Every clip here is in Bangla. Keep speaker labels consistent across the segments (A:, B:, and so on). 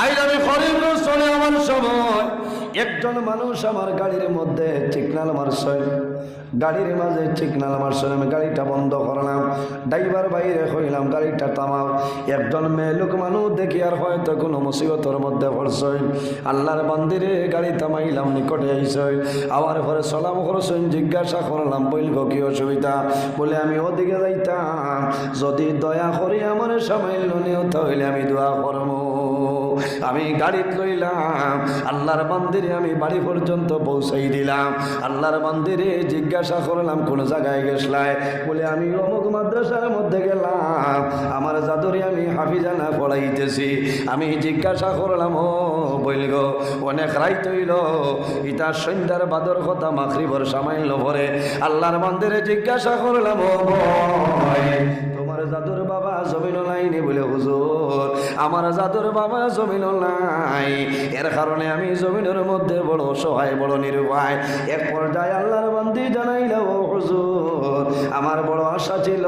A: আজ আমি ফরিদপুর চলে আমার সময়। একজন মানুষ আমার গাড়ির মধ্যে চিকনাল মারছে গাড়ির মাঝে চিকনাল মারছে আমি গাড়িটা বন্ধ করলাম, ড্রাইভার বাইরে হইলাম, গাড়িটা থামাও। একজন মেয়ে লোক মানুষ দেখি আর হয়তো কোনো মুসিবতর মধ্যে পড়ছে। আল্লাহর মন্দিরে গাড়ি থামাইলাম, নিকটে আইসে। আবার পরে সলাম করছেন, জিজ্ঞাসা করলাম বলব কি অসুবিধা? বলে, আমি ওদিকে যাইতাম, যদি দয়া করি আমার সামাইল নিয়ত হইলে আমি দোয়া করব। আমি গাড়িত লইলাম। আল্লাহর মন্দিরে আমি বাড়ি পর্যন্ত পৌঁছাই দিলাম। আল্লাহর মন্দিরে জিজ্ঞাসা করলাম, কোন জায়গায় গেছলাই বলে, আমি অমুক মাদ্রাসার মধ্যে গেলাম। আমার জাদুরি আমি হাফিজানা পড়াইতেছি। আমি জিজ্ঞাসা করলাম, ও বইল গো অনেক রাইত হইল। ইটা সন্ধ্যার বাদর কথা মাখরিবর সামাইল ভরে আল্লাহর মন্দিরে জিজ্ঞাসা করলাম, ও তোমার জাদুর বাবা জমিন লাইনি বলে, হুজুর, আমার জাদুর বাবা জমিন নাই। এর কারণে আমি জমিনের মধ্যে বড় সহায় বড় নিরুপায় এক পর্যায়ে আল্লাহর বান্দি জানাইল হুজুর, আমার বড় আশা ছিল,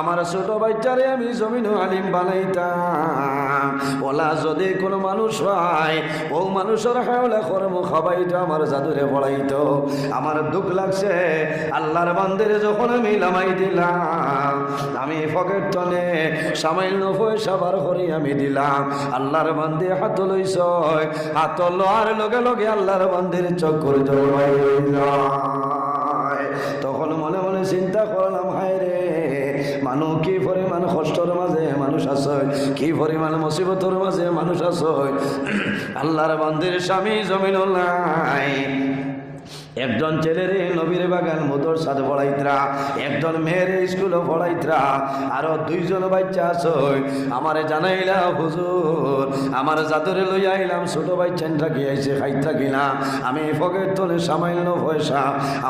A: আমার ছোট বাচ্চারে আমি জমিন আলিম বানাইতাম। ওলা যদি কোনো মানুষ হয়, ও মানুষের হাওলা কর্ম খাবাইতো আমার জাদুরে পড়াইতো। আমার দুঃখ লাগছে, আল্লাহর বান্দিরে যখন আমি লামাই দিলাম, আমি পকেট টনে সামান্য পয়সা বার করে আমি দিলাম। আল্লাহর বান্দি হাত লইছ, হাত লোয়ার লগে লগে আল্লাহর বান্দির চক্কর জলবাই তখন মনে মনে চিন্তা করলাম, হায় রে মানুষ কি পরিমাণ কষ্টর মাঝে মানুষ আসয় কি পরিমাণ মুসিবতর মাঝে মানুষ আসয় আল্লাহর বান্দির স্বামী জমিন নাই একজন ছেলেরে নবীর বাগান মধুর সাথে পড়াইতরা একজন মেয়ের স্কুলে পড়াইতরা, আরও দুইজন বাচ্চা আছে আমার জানাইলা, হুজুর, আমার জাদরে লই আইলাম, ছোট বাচ্চান থাকি খাই থাকি না আমি পকেট তোলে সামান্য পয়সা,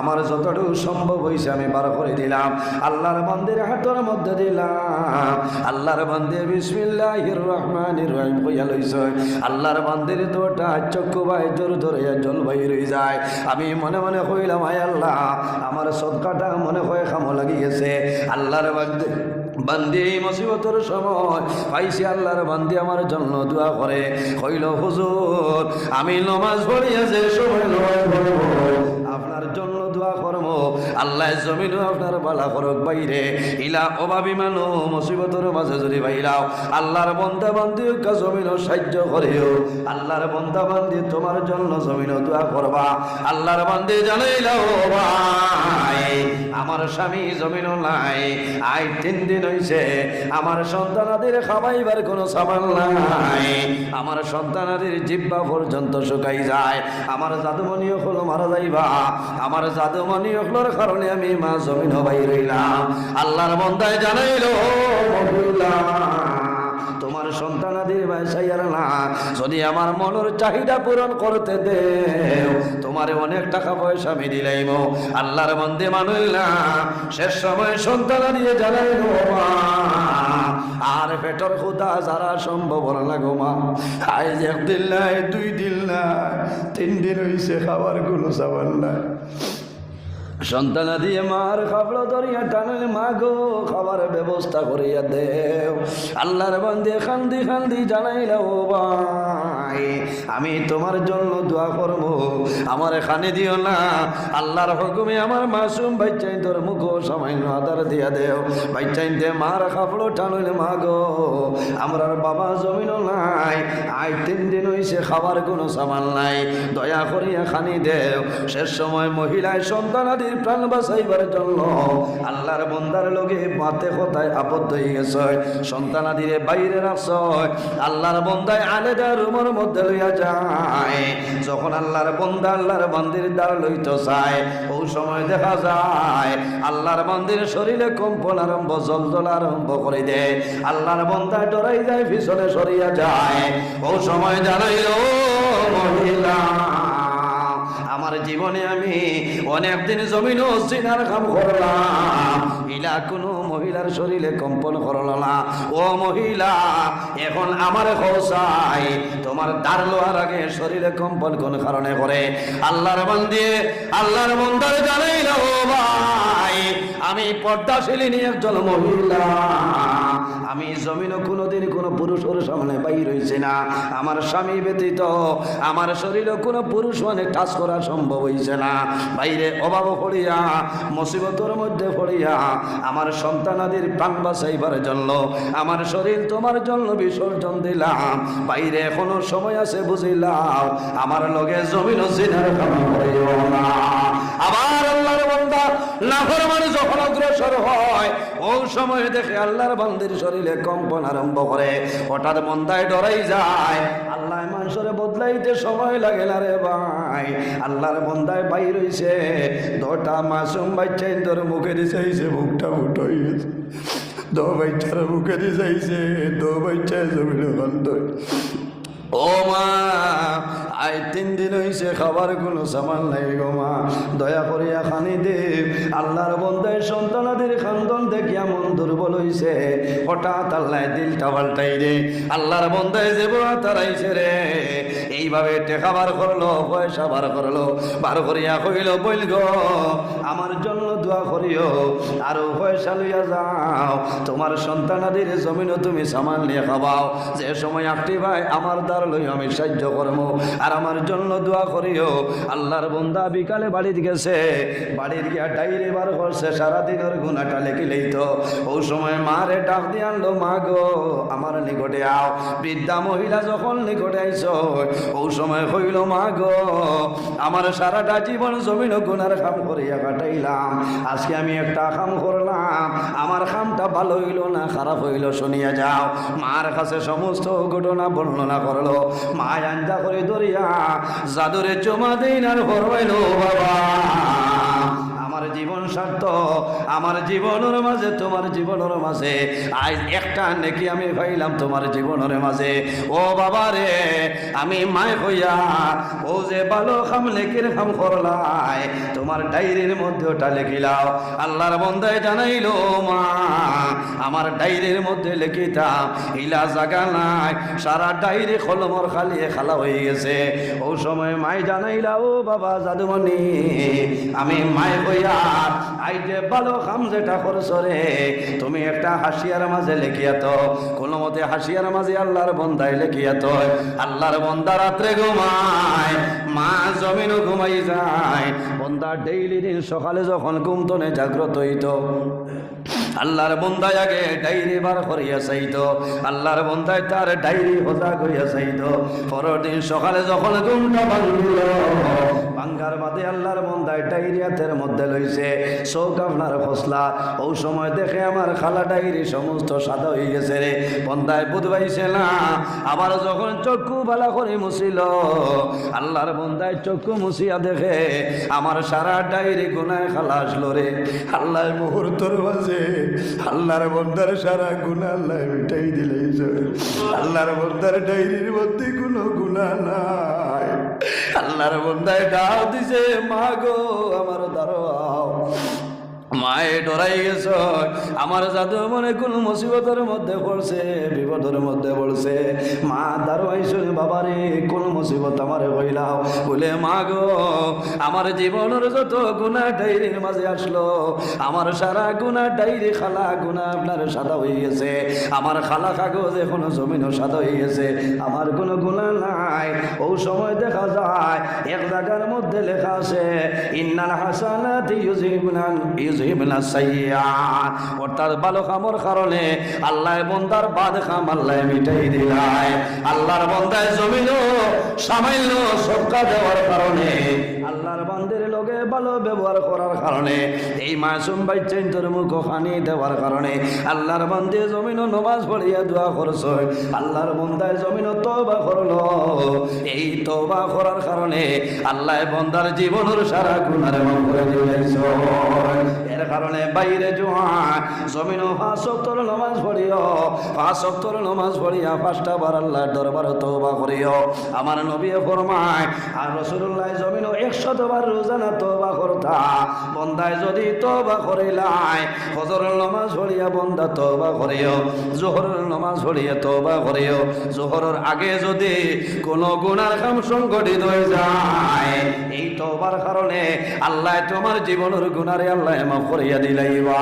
A: আমার যতটুকু সম্ভব হয়েছে আমি বার করে দিলাম। আল্লাহর মন্দির হাতের মধ্যে দিলাম। আল্লাহর মন্দির বিসমিল্লাহির রহমানির রহিম কইয়া লইছে। আল্লাহর মন্দির দুটা চক্ষু ভাই জোর ধরে জল ভাই রই যায়। আমি মনে মনে মনে কইলাম, আয় আল্লাহ, আমার সদকাটা মনে হয় খামো লাগি গেছে আল্লাহর বান্দে, বান্দি এই মুসিবতের সময় পাইছি আল্লাহর বান্দি আমার জন্য দোয়া করে। কইল, হুজুর, আমি নমাজ পড়িয়াছে সময় নমাজ আল্লাহ জমিনও আপনার বালা করক বাইরে। ইলা অভাবী মানু মুসিবতের মাঝে যদি বাইরাও, আল্লাহর বন্দা বান্দি জমিনও সাহায্য করেও। আল্লাহর বন্দা বান্দি তোমার জন্য জমিনও দোয়া করবা। আল্লাহর বান্দি জানাইলাও ভাই, আমার স্বামী জমিনও নাই আই তিন দিন হইছে। আমার সন্তানাদের খাবাইবার কোনো সাবান নাই। আমার সন্তানাদের জিব্বা পর্যন্ত শুকাই যায়। আমার জাদুমণি হলো মারা যাইবা। আমার জাদুমণি হলোর কারণে আমি মা জমিন হবাই রইলাম। আল্লাহর বন্দায় জানাইল তোমার বাসাইয়ার না, যদি আমার মনের চাহিদা পূরণ করতে দেও, তোমার অনেক টাকা পয়সা আমি দিলাইম আল্লাহর বন্দে না শেষ সময় সন্তানা দিয়ে জানাইল আর পেটর খুদা যারা সম্ভব না গো মা। আজ একদিন নাই, দুই দিন না তিন দিন হইছে খাবারগুলো সাবার না সন্তানা দিয়ে মার খাবড় ধরিয়া টানলে মা গো খাবার ব্যবস্থা করিয়া দেও। আল্লাহর বান্দি খান্দি খান্দি জানাইলা, ও ভাই আমি তোমার জন্য দোয়া করব। আমার এখানে দিও না। আল্লাহর হুকুমে আমার মাসুম বাচ্চাই তোর মুখ সামান্য আদার দিয়া দেও। দে মার খাবড় টানলে মা গো আমরার বাবা জমিন নাই। আই তিন দিন হইছে খাবার কোনো সামাল নাই। দয়া করিয়া খানি দেও। শেষ সময় মহিলায় সন্তানাদির প্রাণ বাঁচাইবার জন্য আল্লাহর বন্দার লগে বাতে কথায় আবদ্ধ হয়ে গেছে। সন্তানাদিরে বাইরে রাখছ। আল্লাহর বন্দায় আলেদা রুমের মধ্যে লইয়া যায়। যখন আল্লাহর বন্দা আল্লাহর মন্দির দ্বার লইত চায়, ও সময় দেখা যায়, আল্লাহর মন্দির শরীরে কম্পন আরম্ভ জল জল আরম্ভ করে দেয়। আল্লাহর ডরাই যায়, পিছনে সরিয়া যায়। ও সময় জানাইল মহিলা, আমার জীবনে আমি অনেক দিন জমিন সিনার কাম করলাম। ইলা কোনো মহিলার শরীরে কম্পন করল না। ও মহিলা, এখন আমার খোসাই তোমার দার লোয়ার আগে শরীরে কম্পন কোন কারণে করে? আল্লাহর বন্দে, আল্লাহর বন্দার জানাই না ও ভাই, আমি পর্দাশীলিনী একজন মহিলা। আমি জমিনও কোনোদিন কোনো পুরুষের সামনে বাইর হয়েছে না। আমার স্বামী ব্যতীত আমার শরীরে কোনো পুরুষ মানে টাচ করা সম্ভব হয়েছে না। বাইরে অভাব পড়িয়া, মুসিবতের মধ্যে পড়িয়া আমার সন্তানাদের প্রাণ বাঁচাইবার জন্য, আমার শরীর তোমার জন্য বিসর্জন দিলাম। বাইরে এখনও সময় আছে বুঝিলাম, আমার লগে জমিন জিনার কাম করিও না আবার আল্লাহর বান্দা নাফরমানি যখন অগ্রসর হয়। ওই সময় দেখে আল্লাহর বান্দির শরীরে কম্পন আরম্ভ করে। হঠাৎ মন্দায় ডরাই যায়। আল্লাহ মানুষের বদলাইতে সময় লাগে না রে ভাই। আল্লাহর বন্দায় বাই রইছে দটা মাসুম বাচ্চাই তোর মুখে দিছে মুখটা হয়েছে দো বাচ্চার মুখে দিছে দো বাচ্চায় জমিল বন্ধ ও মা আই তিন দিন খাবার কোনো সামান নাই গো মা। দয়া করিয়া খানি দে। আল্লাহর বন্ধায় সন্তানাদের খান্দন দেখিয়া মন দুর্বল হইছে। হঠাৎ আল্লাহ দিলটা পাল্টাই রে আল্লাহর বন্ধায় যে বড় তারাইছে রে। এইভাবে টেকা বার করল, পয়সা বার করল, বার করিয়া কইল, বইল গো, আমার জন্য দোয়া করিও, আরও পয়সা লইয়া যাও। তোমার সন্তানাদের জমিনও তুমি সামান নিয়ে খাবাও। যে সময় একটি ভাই আমার দ্বার লই আমি সাহায্য করব আর আমার জন্য দোয়া করিও। আল্লাহর বন্দা বিকালে বাড়িতে গেছে। বাড়ির গিয়া ডাইরে বার করছে, সারাদিনের গুণাটা লেখি লইতো ওই সময় মারে ডাক দিয়ে আনলো, মা গো, আমার নিকটে আও। বৃদ্ধা মহিলা যখন নিকটে আইস ওই সময় হইল মা গো, আমার সারাটা জীবন জমিন গুনার কাম করিয়া কাটাইলাম। আজকে আমি একটা কাম করলাম। আমার কামটা ভালো হইল না, খারাপ হইল, শুনিয়া যাও। মার কাছে সমস্ত ঘটনা বর্ণনা করল। মা আঞ্জা করে ধরিয়া জাদুরে চমা দিন আর হরবাইল বাবা। জীবন স্বার্থ আমার জীবনের মাঝে, তোমার জীবনের মাঝে। আজ একটা নেকি আমি পাইলাম তোমার জীবনের মাঝে। ও বাবা রে, আমি মায় হইয়া ও যে ভালো খাম লেখির খাম করলাই। তোমার ডায়েরির মধ্যে ওটা লেখিলাও আল্লাহর বন্ধায় জানাইলো মা, আমার ডায়েরির মধ্যে লিখিতাম ইলা জাগা নাই, সারা ডায়েরি কলমর খালি খালা হয়ে গেছে। ও সময় মাই জানাইলা, ও বাবা জাদুমণি, আমি মায় হইয়া আই যে ভালো খাম যেটা করছ রে। তুমি একটা হাসিয়ার মাঝে লেখিয়া তো কোনো মতে হাসিয়ার মাঝে আল্লাহর বন্দায় লেখিয়া তো আল্লাহর বন্দা রাত্রে ঘুমায়, মা জমিনও ঘুমাই যায়। বন্দা ডেইলি দিন সকালে যখন ঘুমতনে জাগ্রত হইতো। আল্লাহর বন্দায় আগে ডাইরি বার করিয়া চাইতো। আল্লাহর বন্দায় তার ডাইরি হোজা করিয়া চাইতো। পরের দিন সকালে যখন ঘুমটা ভাঙল ভাঙ্গার বাদে আল্লাহর বন্দায় ডাইরি হাতের মধ্যে লইছে। চৌক আপনার ফসলা। ও সময় দেখে আমার খালা ডাইরি সমস্ত সাদা হয়ে গেছে রে। বন্দায় বুধবাইছে না। আবার যখন চক্ষু ভালা করে মুছিল আল্লাহর বন্দায় চক্ষু মুছিয়া দেখে আমার সারা ডাইরি গুনায় খালা আসলো রে। আল্লাহ মুহূর্তর মাঝে আল্লাহর বন্দার সারা গুণা আল্লাহ মিটাই দিলেই আল্লাহর বন্দার ডাইরির মধ্যে কোনো গুণা নাই। আল্লাহর বন্দায় ডাও দিছে মা গো আমার দাঁড়াও মায়ে ডরাই গেছ। আমার জাদু মনে কোন মুসিবতের মধ্যে পড়ছে, বিপদের মধ্যে পড়ছে। মা দারোয়াই শুনে বাবারে, কোন মুসিবত আমারে হইলাও বলে, মা গো, আমার জীবনের যত গুণা ডাইরির মাঝে আসলো, আমার সারা গুণা ডাইরি খালা গুণা আপনার সাদা হয়ে গেছে। আমার খালা কাগজ এখনও জমিনও সাদা হয়ে গেছে। আমার কোনো গুণা নাই। ও সময় দেখা যায়, এক জায়গার মধ্যে লেখা আছে, ইন্নাল হাসানাতি ইউজিবনা সাইয়্যাত ভালো আল্লাহ বাদ আল্লাহ আল্লাহর বন্দায় জমিনও সামান্য লগে এই খানি বান্দে জমিন নমাজ পড়িয়া দোয়া করছ, আল্লাহর বন্দায় জমিন তবা করল। এই তবা করার কারণে আল্লাহ বন্দার জীবনের সারা গুণারে মাফ করে দিয়েছ এর কারণে বাইরে জোয়ান জমিনও পাঁচ সপ্তর নমাজ পড়িও পাঁচ সপ্তর নমাজ পড়িয়া পাঁচটা বার আল্লাহর দরবার তবা করিও। আমার নবী ফরমায়, আর রসুল্লাহ জমিন একশত বার রোজানা তবা করতা বন্দায় যদি তবা করিলাই ফজরের নমাজ পড়িয়া বন্দা তবা করিও, জোহরের নমাজ পড়িয়া তবা করিও, জোহরের আগে যদি কোনো গুণার কাম সংগঠিত হয়ে যায়, এই তবার কারণে আল্লাহ তোমার জীবনের গুণারে আল্লাহ মাফ করিয়া দিলাইবা।